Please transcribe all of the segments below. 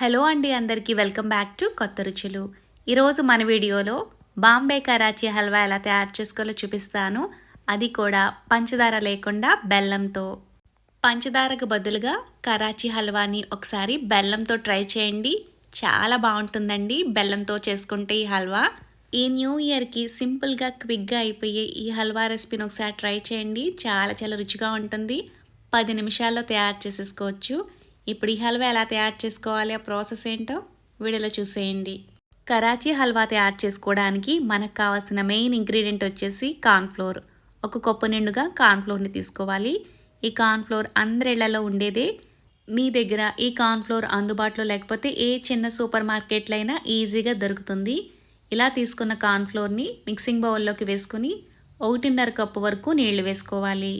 Hello అండి అందరికీ welcome back to కొత్త రుచులు. ఈరోజు మన వీడియోలో బాంబే కరాచీ హల్వా ఎలా తయారు చేసుకోవాలో చూపిస్తాను. అది కూడా పంచదార లేకుండా బెల్లంతో. పంచదారకు బదులుగా కరాచీ హల్వాని ఒకసారి బెల్లంతో ట్రై చేయండి. చాలా బాగుంటుందండి బెల్లంతో చేసుకుంటే ఈ హల్వా. ఈ న్యూ ఇయర్కి సింపుల్గా క్విక్గా అయిపోయే ఈ హల్వా రెసిపీని ఒకసారి ట్రై చేయండి. చాలా చాలా రుచిగా ఉంటుంది. పది నిమిషాల్లో తయారు చేసేసుకోవచ్చు. ఇప్పుడు ఈ హల్వా ఎలా తయారు చేసుకోవాలి? ఆ ప్రాసెస్ ఏంటో వీడియోలో చూసేయండి. కరాచీ హల్వా తయారు చేసుకోవడానికి మనకు కావాల్సిన మెయిన్ ఇంగ్రీడియంట్ వచ్చేసి కార్న్ఫ్లోర్. ఒక కప్పు నిండుగా కార్న్ఫ్లోర్ని తీసుకోవాలి. ఈ కార్న్ఫ్లోర్ అందరిళ్ళలో ఉండేదే. మీ దగ్గర ఈ కార్న్ఫ్లోర్ అందుబాటులో లేకపోతే ఏ చిన్న సూపర్ మార్కెట్లో అయినా ఈజీగా దొరుకుతుంది. ఇలా తీసుకున్న కార్న్ఫ్లోర్ని మిక్సింగ్ బౌల్లోకి వేసుకుని ఒకటిన్నర కప్పు వరకు నీళ్ళు వేసుకోవాలి.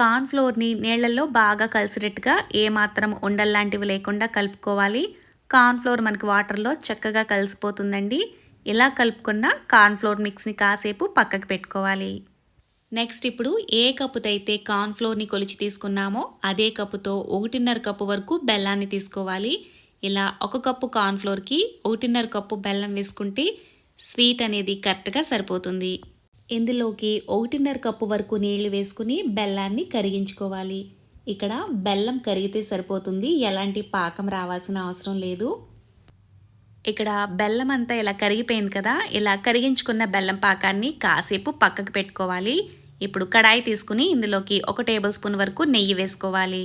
కార్న్ఫ్లోర్ని నీళ్ళలో బాగా కలిసినట్టుగా ఏమాత్రం ఉండల్లాంటివి లేకుండా కలుపుకోవాలి. కార్న్ఫ్లోర్ మనకి వాటర్లో చక్కగా కలిసిపోతుందండి. ఇలా కలుపుకున్న కార్న్ఫ్లోర్ మిక్స్ని కాసేపు పక్కకు పెట్టుకోవాలి. నెక్స్ట్ ఇప్పుడు ఏ కప్పుతో అయితే కార్న్ఫ్లోర్ని కొలిచి తీసుకున్నామో అదే కప్పుతో ఒకటిన్నర కప్పు వరకు బెల్లాన్ని తీసుకోవాలి. ఇలా ఒక కప్పు కార్న్ఫ్లోర్కి ఒకటిన్నర కప్పు బెల్లం వేసుకుంటే స్వీట్ అనేది కరెక్ట్గా సరిపోతుంది. ఇందులోకి ఒకటిన్నర కప్పు వరకు నీళ్ళు వేసుకుని బెల్లాన్ని కరిగించుకోవాలి. ఇక్కడ బెల్లం కరిగితే సరిపోతుంది. ఎలాంటి పాకం రావాల్సిన అవసరం లేదు. ఇక్కడ బెల్లం అంతా ఇలా కరిగిపోయింది కదా. ఇలా కరిగించుకున్న బెల్లం పాకాన్ని కాసేపు పక్కకు పెట్టుకోవాలి. ఇప్పుడు కడాయి తీసుకుని ఇందులోకి ఒక టేబుల్ స్పూన్ వరకు నెయ్యి వేసుకోవాలి.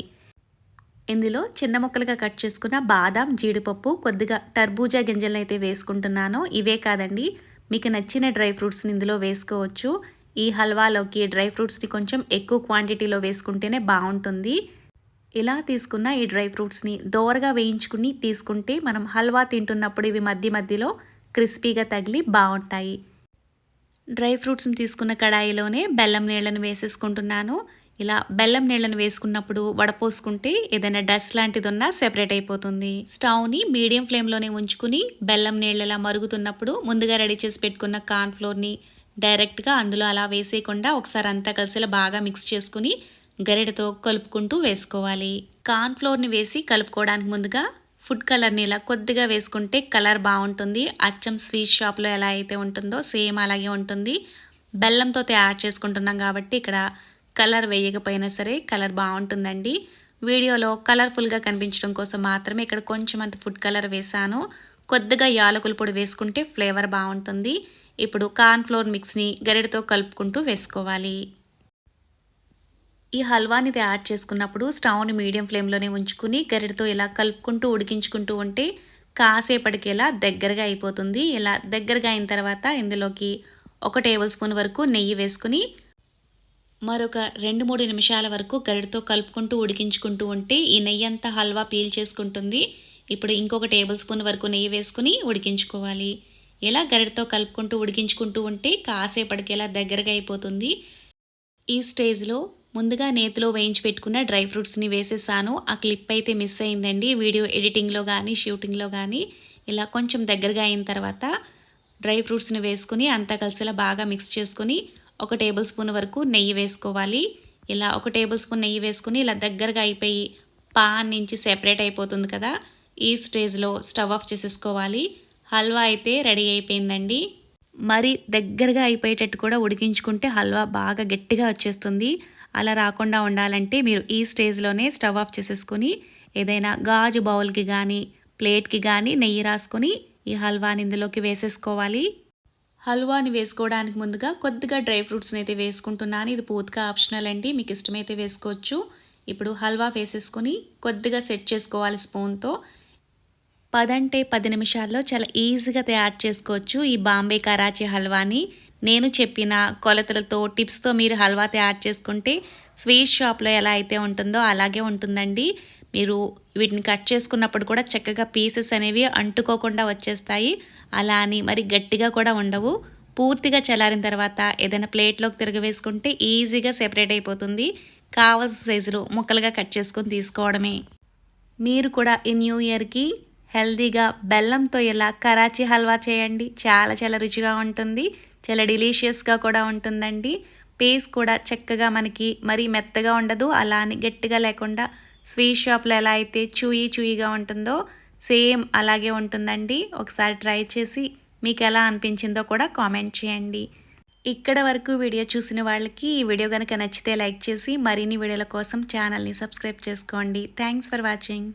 ఇందులో చిన్న ముక్కలుగా కట్ చేసుకున్న బాదాం జీడిపప్పు కొద్దిగా టర్బూజా గింజలను అయితే వేసుకుంటున్నాను. ఇవే కాదండి. మీకు నచ్చిన డ్రై ఫ్రూట్స్ని ఇందులో వేసుకోవచ్చు. ఈ హల్వాలోకి డ్రై ఫ్రూట్స్ని కొంచెం ఎక్కువ క్వాంటిటీలో వేసుకుంటేనే బాగుంటుంది. ఇలా తీసుకున్న ఈ డ్రై ఫ్రూట్స్ని దోరగా వేయించుకుని తీసుకుంటే మనం హల్వా తింటున్నప్పుడు ఇవి మధ్య మధ్యలో క్రిస్పీగా తగిలి బాగుంటాయి. డ్రై ఫ్రూట్స్ని తీసుకున్న కడాయిలోనే బెల్లం నీళ్ళను వేసేసుకుంటున్నాను. ఇలా బెల్లం నీళ్ళను వేసుకున్నప్పుడు వడపోసుకుంటే ఏదైనా డస్ట్ లాంటిది ఉన్నా సెపరేట్ అయిపోతుంది. స్టవ్ని మీడియం ఫ్లేమ్లోనే ఉంచుకుని బెల్లం నీళ్ళలా మరుగుతున్నప్పుడు ముందుగా రెడీ చేసి పెట్టుకున్న కార్న్ ఫ్లోర్ని డైరెక్ట్గా అందులో అలా వేసేయకుండా ఒకసారి అంతా కలిసిలా బాగా మిక్స్ చేసుకుని గరిటతో కలుపుకుంటూ వేసుకోవాలి. కార్న్ ఫ్లోర్ని వేసి కలుపుకోవడానికి ముందుగా ఫుడ్ కలర్ని ఇలా కొద్దిగా వేసుకుంటే కలర్ బాగుంటుంది. అచ్చం స్వీట్ షాప్లో ఎలా అయితే ఉంటుందో సేమ్ అలాగే ఉంటుంది. బెల్లంతో తయారు చేసుకుంటున్నాం కాబట్టి ఇక్కడ కలర్ వేయకపోయినా సరే కలర్ బాగుంటుందండి. వీడియోలో కలర్ఫుల్గా కనిపించడం కోసం మాత్రమే ఇక్కడ కొంచెం అంత ఫుడ్ కలర్ వేసాను కొద్దిగా యాలకుల పొడి వేసుకుంటే ఫ్లేవర్ బాగుంటుంది. ఇప్పుడు కార్న్ ఫ్లోర్ మిక్స్ని గరిటతో కలుపుకుంటూ వేసుకోవాలి. ఈ హల్వాని తయారు చేసుకున్నప్పుడు స్టవ్ని మీడియం ఫ్లేమ్లోనే ఉంచుకుని గరిటతో ఇలా కలుపుకుంటూ ఉడికించుకుంటూ ఉంటే కాసేపటికి ఇలా దగ్గరగా అయిపోతుంది. ఇలా దగ్గరగా అయిన తర్వాత ఇందులోకి ఒక టేబుల్ స్పూన్ వరకు నెయ్యి వేసుకుని మరొక రెండు మూడు నిమిషాల వరకు గరిటతో కలుపుకుంటూ ఉడికించుకుంటూ ఉంటే ఈ నెయ్యి అంతా హల్వా పీల్ చేసుకుంటుంది. ఇప్పుడు ఇంకొక టేబుల్ స్పూన్ వరకు నెయ్యి వేసుకుని ఉడికించుకోవాలి. ఇలా గరిటతో కలుపుకుంటూ ఉడికించుకుంటూ ఉంటే కాసేపటికి ఇలా దగ్గరగా అయిపోతుంది. ఈ స్టేజ్లో ముందుగా నేతిలో వేయించి పెట్టుకున్న డ్రై ఫ్రూట్స్ని వేసేసాను. ఆ క్లిప్ అయితే మిస్ అయిందండి. వీడియో ఎడిటింగ్లో కానీ షూటింగ్లో కానీ ఇలా కొంచెం దగ్గరగా అయిన తర్వాత డ్రై ఫ్రూట్స్ని వేసుకుని అంతా కలిసిలా బాగా మిక్స్ చేసుకుని ఒక టేబుల్ స్పూన్ వరకు నెయ్యి వేసుకోవాలి. ఇలా ఒక టేబుల్ స్పూన్ నెయ్యి వేసుకుని ఇలా దగ్గరగా అయిపోయి పాన్ నుంచి సెపరేట్ అయిపోతుంది కదా ఈ స్టేజ్లో స్టవ్ ఆఫ్ చేసేసుకోవాలి. హల్వా అయితే రెడీ అయిపోయిందండి. మరి దగ్గరగా అయిపోయేటట్టు కూడా ఉడికించుకుంటే హల్వా బాగా గట్టిగా వచ్చేస్తుంది. అలా రాకుండా ఉండాలంటే మీరు ఈ స్టేజ్లోనే స్టవ్ ఆఫ్ చేసేసుకొని ఏదైనా గాజు బౌల్కి కానీ ప్లేట్కి కానీ నెయ్యి రాసుకొని ఈ హల్వాని ఇందులోకి వేసేసుకోవాలి. హల్వాని వేసుకోవడానికి ముందుగా కొద్దిగా డ్రై ఫ్రూట్స్ని అయితే వేసుకుంటున్నాను. ఇది పూర్తిగా ఆప్షనల్ అండి. మీకు ఇష్టమైతే వేసుకోవచ్చు. ఇప్పుడు హల్వా వేసేసుకొని కొద్దిగా సెట్ చేసుకోవాలి స్పూన్తో. పదంటే పది నిమిషాల్లో చాలా ఈజీగా తయారు చేసుకోవచ్చు ఈ బాంబే కరాచీ హల్వాని. నేను చెప్పిన కొలతలతో టిప్స్తో మీరు హల్వా తయారు చేసుకుంటే స్వీట్ షాప్లో ఎలా అయితే ఉంటుందో అలాగే ఉంటుందండి. మీరు వీటిని కట్ చేసుకున్నప్పుడు కూడా చక్కగా పీసెస్ అనేవి అంటుకోకుండా వచ్చేస్తాయి. అలా అని మరి గట్టిగా కూడా ఉండవు. పూర్తిగా చల్లారిన తర్వాత ఏదైనా ప్లేట్లోకి తిరగవేసుకుంటే ఈజీగా సెపరేట్ అయిపోతుంది. కావాల్సిన సైజులో ముక్కలుగా కట్ చేసుకొని తీసుకోవడమే. మీరు కూడా ఈ న్యూ ఇయర్కి హెల్దీగా బెల్లంతో ఇలా కరాచీ హల్వా చేయండి. చాలా చాలా రుచిగా ఉంటుంది. చాలా డిలీషియస్గా కూడా ఉంటుందండి. పేస్ కూడా చక్కగా మనకి మరీ మెత్తగా ఉండదు. అలా అని గట్టిగా లేకుండా స్వీట్ షాప్లో ఎలా అయితే చూయి చూయిగా ఉంటుందో సేమ్ అలాగే ఉంటుందండి. ఒకసారి ట్రై చేసి మీకు ఎలా అనిపించిందో కూడా కామెంట్ చేయండి. ఇక్కడ వరకు వీడియో చూసిన వాళ్ళకి ఈ వీడియో కనుక నచ్చితే లైక్ చేసి మరిన్ని వీడియోల కోసం ఛానల్ని సబ్స్క్రైబ్ చేసుకోండి. Thanks for watching.